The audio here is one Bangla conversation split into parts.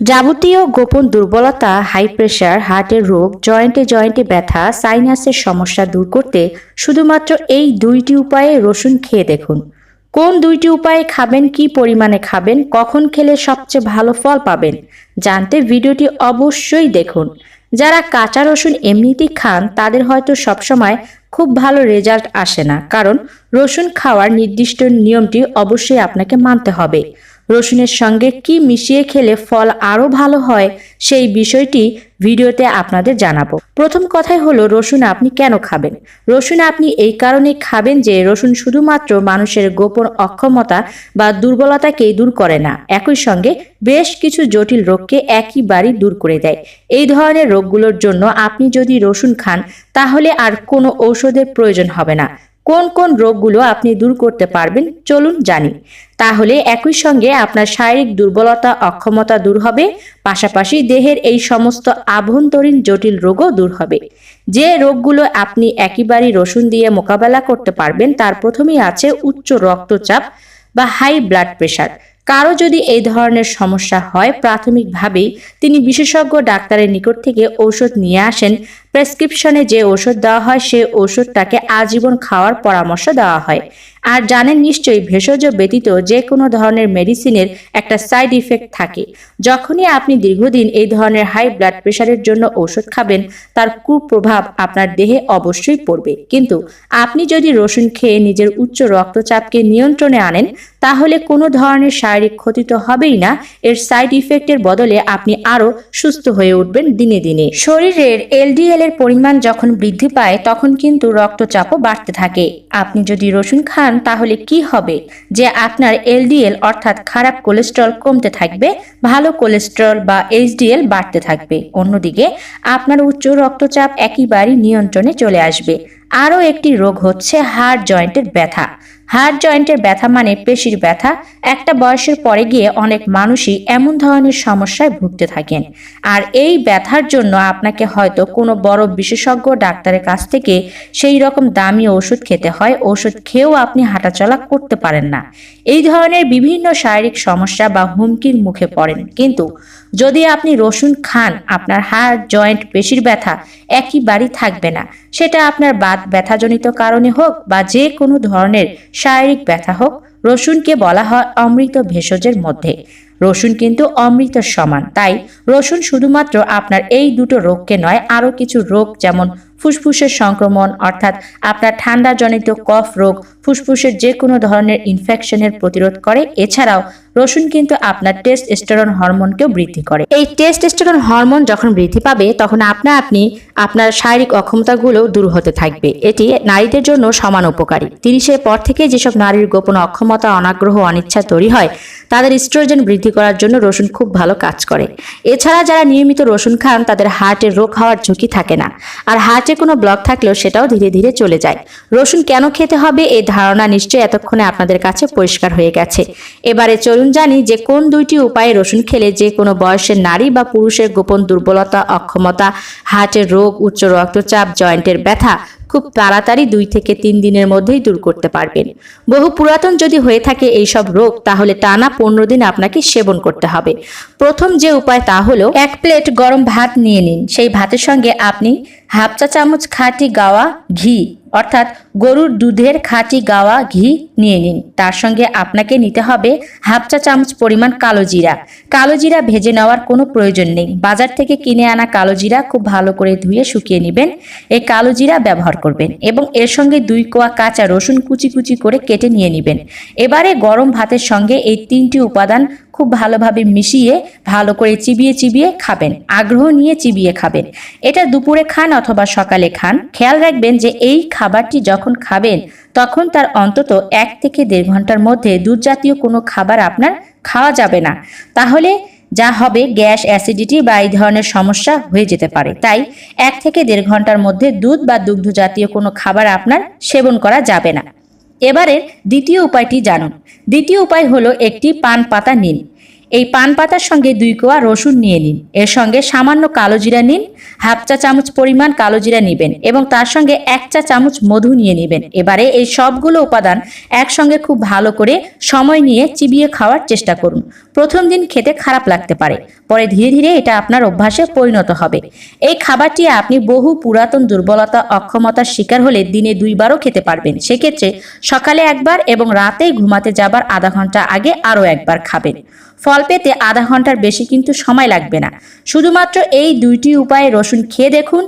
যাবতীয় গোপন দুর্বলতা হাই প্রেশার হার্টের রোগ জয়েন্টে জয়েন্টে ব্যথা সাইনাসের সমস্যা দূর করতে শুধুমাত্র এই দুইটি উপায়ে রসুন খেয়ে দেখুন। কোন দুইটি উপায়ে খাবেন, কি পরিমাণে খাবেন, কখন খেলে সবচেয়ে ভালো ফল পাবেন, জানতে ভিডিওটি অবশ্যই দেখুন। যারা কাঁচা রসুন এমনিতেই খান, তাদের হয়তো সবসময় খুব ভালো রেজাল্ট আসে না, কারণ রসুন খাওয়ার নির্দিষ্ট নিয়মটি অবশ্যই আপনাকে মানতে হবে। রসুনের সঙ্গে কি মিশিয়ে খেলে ফল আরও ভালো হয় সেই বিষয়টি ভিডিওতে আপনাদের জানাব। প্রথম কথাই হলো, রসুন আপনি কেন খাবেন? রসুন আপনি এই কারণে খাবেন যে রসুন শুধুমাত্র মানুষের গোপন অক্ষমতা বা দুর্বলতাকেই দূর করে না, একই সঙ্গে বেশ কিছু জটিল রোগকে একইবারই দূর করে দেয়। এই ধরনের রোগগুলোর জন্য আপনি যদি রসুন খান, তাহলে আর কোনো ঔষধের প্রয়োজন হবে না। কোন কোন রোগগুলো আপনি দূর করতে পারবেন চলুন জানি। তাহলে একই সঙ্গে আপনার শারীরিক দুর্বলতা, অক্ষমতা দূর হবে, পাশাপাশি দেহের এই সমস্ত আভ্যন্তরীণ জটিল রোগও দূর হবে। যে রোগগুলো আপনি একেবারেই রসুন দিয়ে মোকাবেলা করতে পারবেন, তার প্রথমেই আছে উচ্চ রক্তচাপ বা হাই ব্লাড প্রেশার কারও যদি এই ধরনের সমস্যা হয় প্রাথমিকভাবেই তিনি বিশেষজ্ঞ ডাক্তারের নিকট থেকে ঔষধ নিয়ে আসেন। প্রেসক্রিপশনে যে ওষুধ দেওয়া হয়, সে ওষুধটাকে আজীবন খাওয়ার পরামর্শ দেওয়া হয়। আর জানেন নিশ্চয়ই ভেষজ ব্যতীত যে কোনো ধরনের মেডিসিনের একটা সাইড ইফেক্ট থাকে। যখনই আপনি দীর্ঘদিন এই ধরনের হাই ব্লাড প্রেশারের জন্য ওষুধ খাবেন, তার কুপ্রভাব আপনার দেহে অবশ্যই পড়বে। কিন্তু আপনি যদি রসুন খেয়ে নিজের উচ্চ রক্তচাপকে নিয়ন্ত্রণে আনেন, তাহলে কোনো ধরনের শারীরিক ক্ষতি তো হবেই না। এর সাইড ইফেক্টের বদলে আপনি আরও সুস্থ হয়ে উঠবেন দিনে দিনে। শরীরের এলডিএল এর পরিমাণ যখন বৃদ্ধি পায়, তখন কিন্তু রক্তচাপও বাড়তে থাকে। আপনি যদি রসুন খান তাহলে কি হবে? যে আপনার এলডিএল অর্থাৎ খারাপ কোলেস্ট্রল কমতে থাকবে, ভালো কোলেস্ট্রল বা এইচডিএল বাড়তে থাকবে। অন্যদিকে, আপনার উচ্চ রক্তচাপ একেবারেই নিয়ন্ত্রণে চলে আসবে। আরও একটি রোগ হচ্ছে হাড় জয়েন্টের ব্যথা। হাড় জয়েন্টের ব্যথা মানে পেশির ব্যথা। একটা বয়সের পরে গিয়ে অনেক মানুষই এমন ধরনের সমস্যায় ভুগতে থাকেন। আর এই ব্যথার জন্য আপনাকে হয়তো কোনো বড় বিশেষজ্ঞ ডাক্তারের কাছ থেকে সেই রকম দামি ওষুধ খেতে হয়। ওষুধ খেয়েও আপনি হাঁটাচলা করতে পারেন না। এই ধরনের বিভিন্ন শারীরিক সমস্যা বা হুমকির মুখে পড়েন। কিন্তু যদি আপনি রসুন খান, আপনার হাড় জয়েন্ট, পেশির ব্যথা একইবারই থাকবে না। সেটা আপনার বাত ব্যথাজনিত কারণে হোক বা যে কোনো ধরনের শারীরিক ব্যথা হোক, রসুনকে বলা হয় অমৃত ভেষজের মধ্যে। রসুন কিন্তু অমৃত সমান। তাই রসুন শুধুমাত্র আপনার এই দুটো রোগকে নয়, আরও কিছু রোগ যেমন ফুসফুসের সংক্রমণ, অর্থাৎ আপনার ঠান্ডাজনিত কফ রোগ, ফুসফুসের যে কোনো ধরনের ইনফেকশনের প্রতিরোধ করে। এছাড়াও, রসুন কিন্তু আপনার টেস্টোস্টেরন হরমোনকেও বৃদ্ধি করে। এই টেস্টোস্টেরন হরমোন যখন বৃদ্ধি পাবে, তখন আপনা আপনি আপনার শারীরিক অক্ষমতাগুলো দূর হতে থাকবে। এটি নারীদের জন্য সমান উপকারী। তিরিশের পর থেকে যেসব নারীর গোপন অক্ষমতা, অনাগ্রহ, অনিচ্ছা তৈরি হয়, তাদের স্ট্রোজেন বৃদ্ধি করার জন্য রসুন খুব ভালো কাজ করে। এছাড়া যারা নিয়মিত রসুন খান, তাদের হার্টের রোগ হওয়ার ঝুঁকি থাকে না। আর হার্টে কোনো ব্লক থাকলেও সেটাও ধীরে ধীরে চলে যায়। রসুন কেন খেতে হবে এই ধারণা নিশ্চয়ই এতক্ষণে আপনাদের কাছে পরিষ্কার হয়ে গেছে। এবারে চলুন জানি যে কোন দুইটি উপায়ে রসুন খেলে যে কোনো বয়সের নারী বা পুরুষের গোপন দুর্বলতা, অক্ষমতা, হার্টের রোগ, উচ্চ রক্তচাপ, জয়েন্টের ব্যথা খুব তাড়াতাড়ি দুই থেকে তিন দিনের মধ্যেই দূর করতে পারবেন। বহু পুরাতন যদি হয়ে থাকে এইসব রোগ, তাহলে টানা পনেরো দিন আপনাকে সেবন করতে হবে। প্রথম যে উপায় তা হলো, এক প্লেট গরম ভাত নিয়ে নিন। সেই ভাতের সঙ্গে আপনি হাফ চা চামচ খাঁটি গাওয়া ঘি, অর্থাৎ গরুর দুধের খাঁটি গাওয়া ঘি নিয়ে নিন। তার সঙ্গে আপনাকে নিতে হবে হাফ চা চামচ পরিমাণ কালো জিরা। কালো জিরা ভেজে নেওয়ার কোনো প্রয়োজন নেই। বাজার থেকে কিনে আনা কালো জিরা খুব ভালো করে ধুয়ে শুকিয়ে নেবেন। এই কালো জিরা ব্যবহার করবেন এবং এর সঙ্গে দুই কোয়া কাঁচা রসুন কুচি কুচি করে কেটে নিয়ে নেবেন। এবারে গরম ভাতের সঙ্গে এই তিনটি উপাদান খুব ভালোভাবে মিশিয়ে ভালো করে চিবিয়ে চিবিয়ে খাবেন। আগ্রহ নিয়ে চিবিয়ে খাবেন। এটা দুপুরে খান অথবা সকালে খান। খেয়াল রাখবেন যে এই খাবারটি যখন খাবেন, তখন তার অন্তত এক থেকে দেড় ঘণ্টার মধ্যে দুধ জাতীয় কোনো খাবার আপনার খাওয়া যাবে না। তাহলে যা হবে গ্যাস, অ্যাসিডিটি বা এই ধরনের সমস্যা হয়ে যেতে পারে। তাই এক থেকে দেড় ঘণ্টার মধ্যে দুধ বা দুগ্ধ জাতীয় কোনো খাবার আপনার সেবন করা যাবে না। এবারে দ্বিতীয় উপায়টি জানুন। দ্বিতীয় উপায় হলো একটি পান পাতা নিন। এই পান পাতার সঙ্গে দুই কোয়া রসুন নিয়ে নিন। এর সঙ্গে সামান্য কালো জিরা নিন, হাফ চা চামচ পরিমাণ কালো জিরা নেবেন এবং তার সঙ্গে এক চা চামচ মধু নিয়ে নেবেন। এবারে এই সবগুলো উপাদান একসঙ্গে খুব ভালো করে সময় নিয়ে চিবিয়ে খাওয়ার চেষ্টা করুন। প্রথম দিন খেতে খারাপ লাগতে পারে, পরে ধীরে ধীরে এটা আপনার অভ্যাসে পরিণত হবে। এই খাবারটি আপনি বহু পুরাতন দুর্বলতা, অক্ষমতার শিকার হলে দিনে দুইবারও খেতে পারবেন। সেক্ষেত্রে সকালে একবার এবং রাতেই ঘুমাতে যাবার আধা ঘণ্টা আগে আরও একবার খাবেন। ফল পেতে আধা ঘণ্টার বেশি কিন্তু সময় লাগবে না। শুধুমাত্র এই দুইটি উপায়ে রসুন খেয়ে দেখুন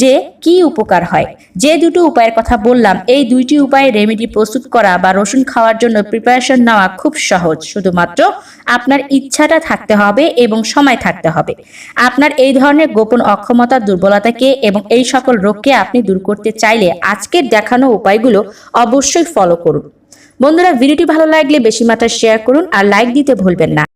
যে কি উপকার হয়। যে দুটো উপায়ের কথা বললাম, এই দুইটি উপায়ে রেমেডি প্রস্তুত করা বা রসুন খাওয়ার জন্য প্রিপারেশন নেওয়া খুব সহজ। শুধুমাত্র আপনার ইচ্ছাটা থাকতে হবে এবং সময় থাকতে হবে। আপনার এই ধরনের গোপন অক্ষমতা, দুর্বলতাকে এবং এই সকল রোগকে আপনি দূর করতে চাইলে আজকের দেখানো উপায়গুলো অবশ্যই ফলো করুন। বন্ধুরা, ভিডিওটি ভালো লাগলে বেশি মাত্রায় শেয়ার করুন আর লাইক দিতে ভুলবেন না।